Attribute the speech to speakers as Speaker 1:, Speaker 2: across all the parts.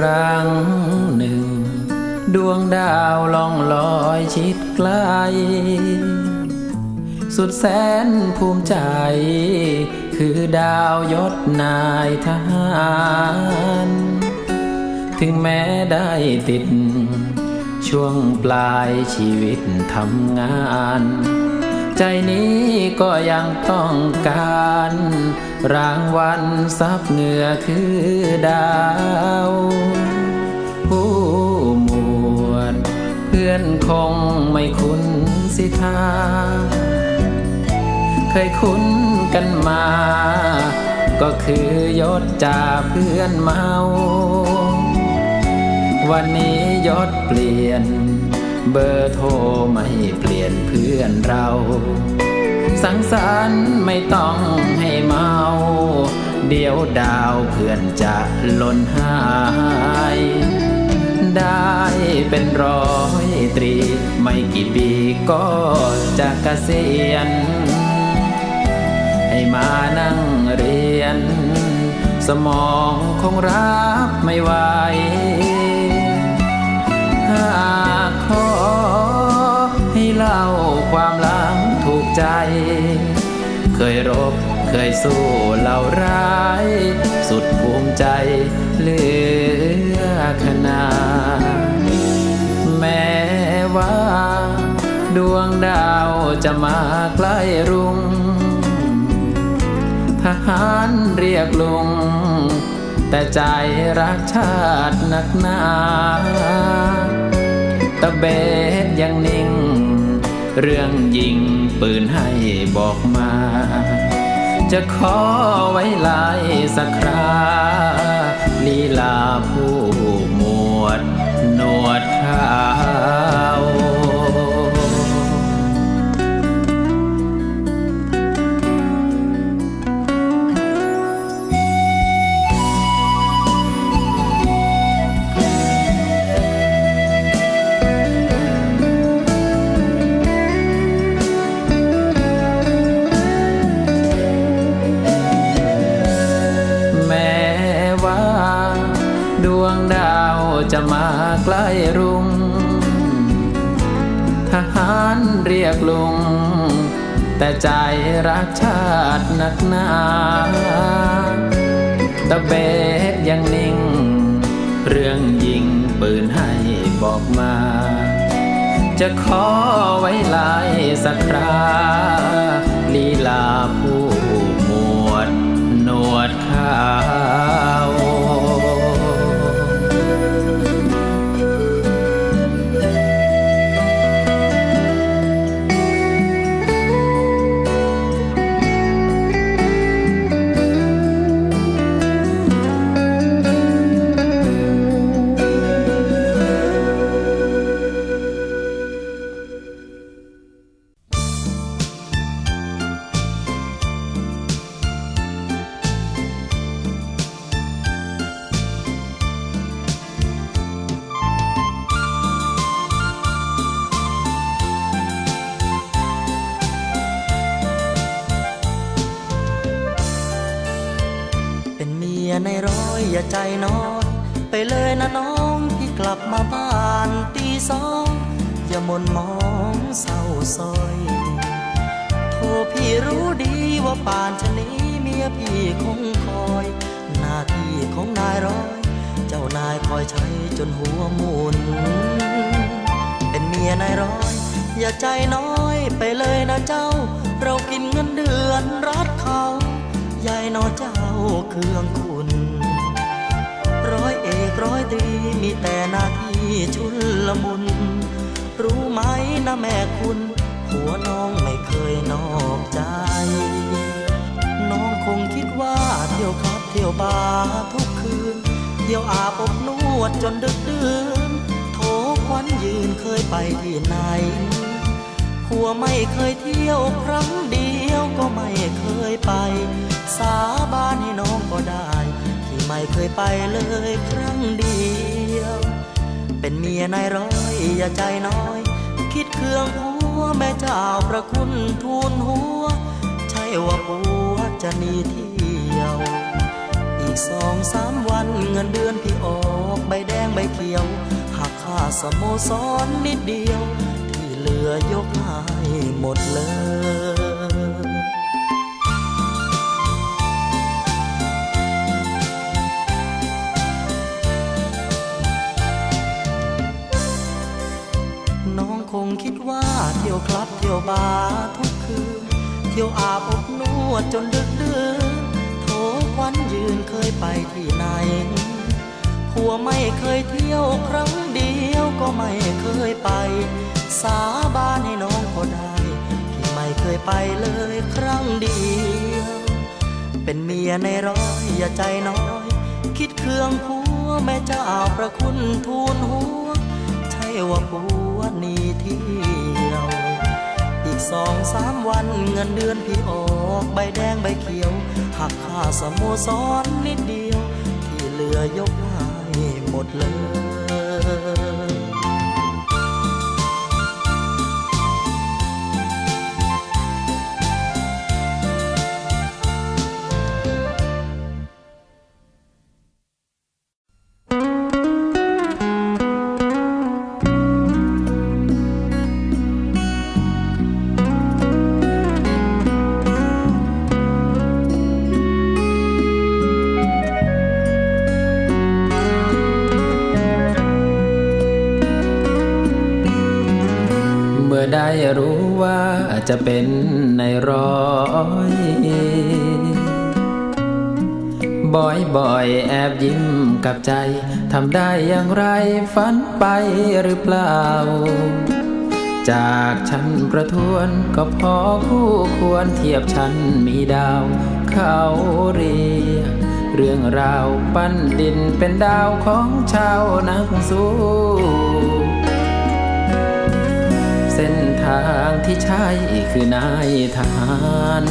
Speaker 1: ครั้งหนึ่ง ดวงดาวล่องลอยชิดไกล สุดแสนภูมิใจ คือดาวยศนายทหาร ถึงแม้ได้ติด ช่วงปลายชีวิตทำงาน ใจนี้ก็ยังต้องการ รางวัลซับเหงื่อคือดาว ผู้หมวด เพื่อนคงไม่คุ้นสิทาเคยคุ้นกันมา ก็คือยศจ่าเพื่อนเมา วันนี้ยศเปลี่ยน เบอร์โทรไม่เปลี่ยนเพื่อนเรา สังสรรค์ไม่ต้องให้เมา เดี๋ยวดาวเพื่อนจะล่นหาย ได้เป็นร้อยตรี ไม่กี่ปีก็จะเกษียณให้มานั่งเรียน สมองคงรับไม่ไหวหากขอให้เล่า ใจ เคยรบเคยสู้เหล่าร้าย สุดภูมิใจเหลือขนาแม้ว่า ดวงดาวจะมาใกล้รุงทหารเรียกลุง แต่ใจรักชาตินักหนาตะเบดยังนิ่ง เรื่องยิงปืนให้บอกมา จะขอไว้ลายสักคราลีลาผู้หมวด หนวดขาว ดวงดาวจะมาใกล้รุงทหารเรียกลุง แต่ใจรักชาตินักหนาตะเบดยังนิ่ง เรื่องยิงปืนให้บอกมา จะขอไว้ลายสักคราลีลาผ
Speaker 2: ใจน้อยไปเลยนะน้องพี่กลับมาบ้านตีสองอย่ามนมองเศร้าซอยโทรพี่รู้ดีว่าป่านชะนี้เมียพี่คงคอย หน้าที่ของนายร้อย เจ้านายคอยใช้จนหัวหมุนเป็นเมียนายร้อย อย่าใจน้อยไปเลยนะเจ้า เรากินเงินเดือนรัดเขายายนอเจ้าเครื่องคุณ ชุนละมุน รู้ไหมนะแม่คุณผัวน้องไม่เคยนอกใจ น้องคงคิดว่าเที่ยวคลับเที่ยวบาร์ทุกคืน เที่ยวอาบอบนวดจนดึกดื่นโถควันยืนเคยไปที่ไหนผัวไม่เคยเที่ยวครั้งเดียวก็ไม่เคยไป สาบานให้น้องก็ได้ ที่ไม่เคยไปเลยครั้งเดียว เป็นเมียนายร้อยอย่าใจน้อย คิดเครื่องหัวแม่เจ้าประคุณทูลหัว ใช่ว่าผัวจะหนีเที่ยว อีกสองสามวันเงินเดือนพี่ออกใบแดงใบเขียวหากค่าสโมสรนิดเดียว ที่เหลือยกให้หมดเลย ยวคลับเที่ยวบาร์ทุกคืน เที่ยวอาบอบนวดจนดึกดื่นโถควันยืนเคยไปที่ไหน ผัวไม่เคยเที่ยวครั้งเดียวก็ไม่เคยไป สาบานให้น้องก็ได้พี่ไม่เคยไปเลยครั้งเดียว เป็นเมียในร้อยอย่าใจน้อย คิดเครื่องผัวแม่เจ้าประคุณทูลหัว ใช่ว่าผัวหนีที่ สองสามวันเงินเดือนพี่ออกใบแดงใบเขียว หักค่าสโมสรนิดเดียว ที่เหลือยกให้หมดเลย
Speaker 1: จะเป็นในร้อยบ่อยบ่อยแอบยิ้มกับใจ ทำได้อย่างไรฝันไปหรือเปล่า จากฉันประทวนก็พอคู่ควรเทียบฉันมีดาว เขาเรียกเรื่องราวปั้นดินเป็นดาวของชาวนักสู้ เส้นทางที่ใช่คือนายทหาร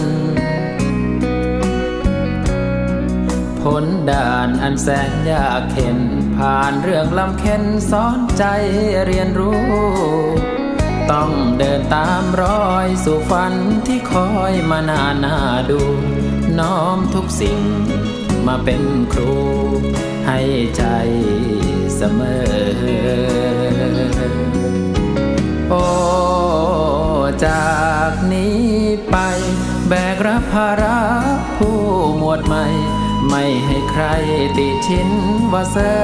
Speaker 1: พ้นด่านอันแสนยากเข็น ผ่านเรื่องลำเค็นสอนใจเรียนรู้ ต้องเดินตามรอยสู่ฝันที่คอยมานานนาดู น้อมทุกสิ่งมาเป็นครู ให้ใจเสมอ โอ้จากนี้ไปแบกรับภาระผู้หมวดใหม่ ไม่ให้ใครติชินว่าเซอ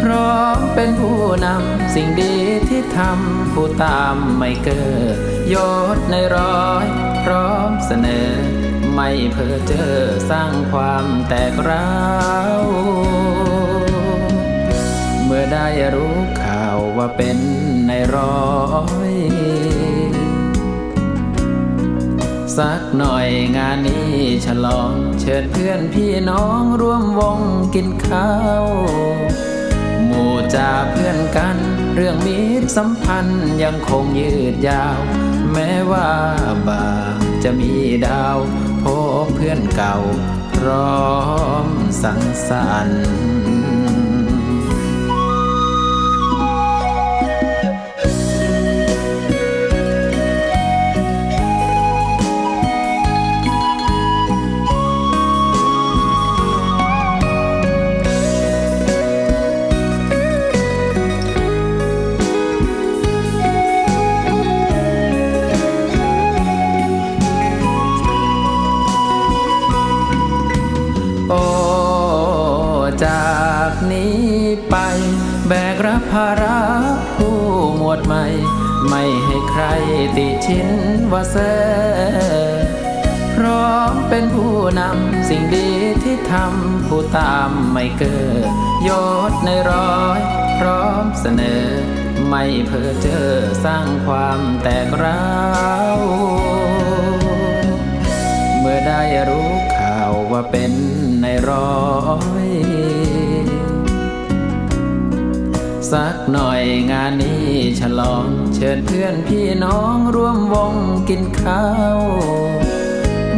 Speaker 1: พร้อมเป็นผู้นำสิ่งดีที่ทำผู้ตามไม่เกิดยศในร้อยพร้อมเสนอ ไม่เพ้อเจอสร้างความแตกร้าวเมื่อได้รู้ข่าวว่าเป็น ร้อยสักหน่อยงานนี้ฉลองเชิญเพื่อนพี่น้องร่วมวงกินข้าวหมู่จ่าเพื่อนกัน เรื่องมิตรสัมพันธ์ยังคงยืดยาว แม้ว่าบางจะมีดาวพบเพื่อนเก่า พร้อมสังสรรค์ ภาระผู้หมวดใหม่ ไม่ให้ใครติชินว่าเซอพร้อมเป็นผู้นำสิ่งดีที่ทำผู้ตามไม่เกิดยศในร้อย พร้อมเสนอ ไม่เพ้อเจอสร้างความแตกร้าวเมื่อได้รู้ข่าวว่าเป็นในร้อย สักหน่อยงานนี้ฉลอง เชิญเพื่อนพี่น้องร่วมวงกินข้าว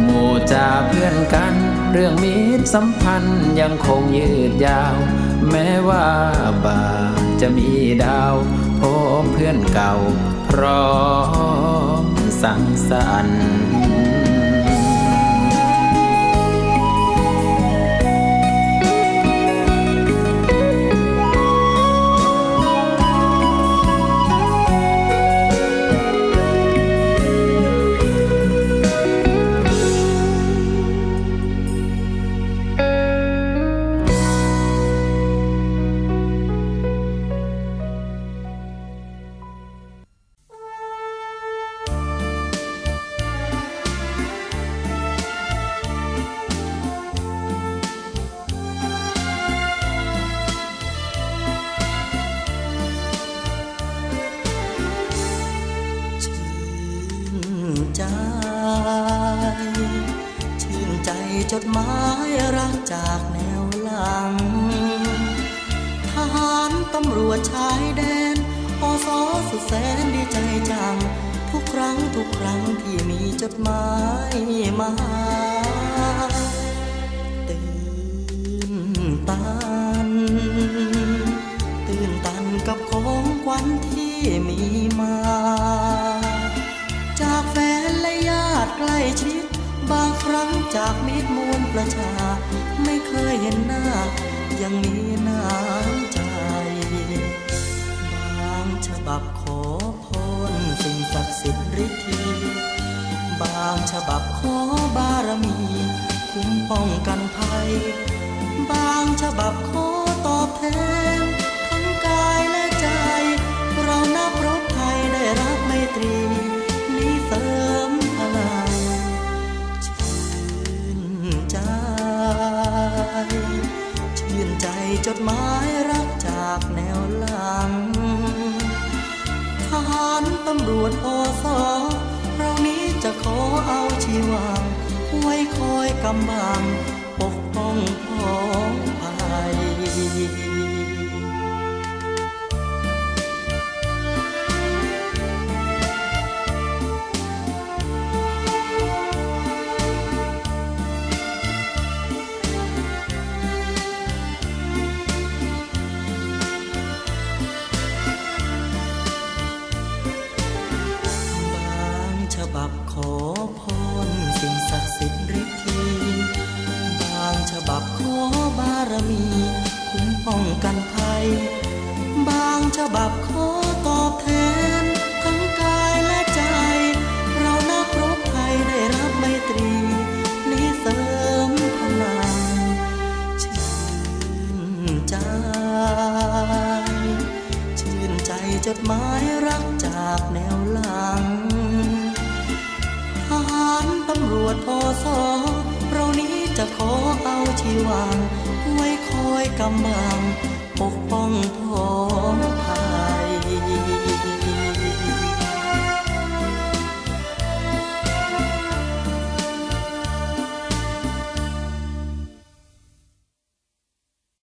Speaker 1: หมู่จ่าเพื่อนกัน เรื่องมิตรสัมพันธ์ยังคงยืดยาว แม้ว่าบาจะมีดาวพบเพื่อนเก่า พร้อมสังสรรค์
Speaker 2: จดหมายรักจากแนวหลัง ทหารตำรวจชายแดนอสอสุดแสนดีใจจัง ทุกครั้งทุกครั้งที่มีจดหมายมาหาตื่นตัน ตื่นตันกับของขวัญที่มีมา บางครั้งจากมิตรมวลประชา ไม่เคยเห็นหน้า ยังมีน้ำใจ บางฉบับขอพรสิ่งศักดิ์สิทธิ์ฤทธีบางฉบับขอบารมี คุ้มป้องกันภัย บางฉบับขอตอบแทน อพรสิ่งศักดิ์สิทธิ์ฤทธีบางฉบับขอบารมี คุ้มป้องกันภัย บางฉบับขอตอบแทน ทั้งกายและใจ เรานักรบไทยได้รับไมตรี นี้เสริมพลังชื่นใจชื่นใจจดหมายรักจากแนวหลังารตำรวจอสอเรานี้จะขอเอาชีวังไว้คอยกำบัง ปกป้องท้อง